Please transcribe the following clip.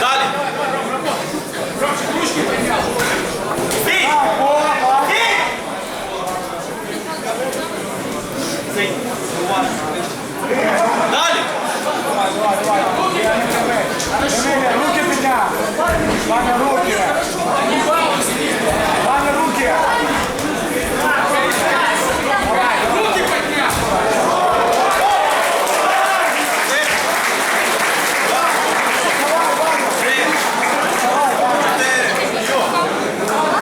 Далі. Стій! Стій! Стій! Далі. Руки підняв.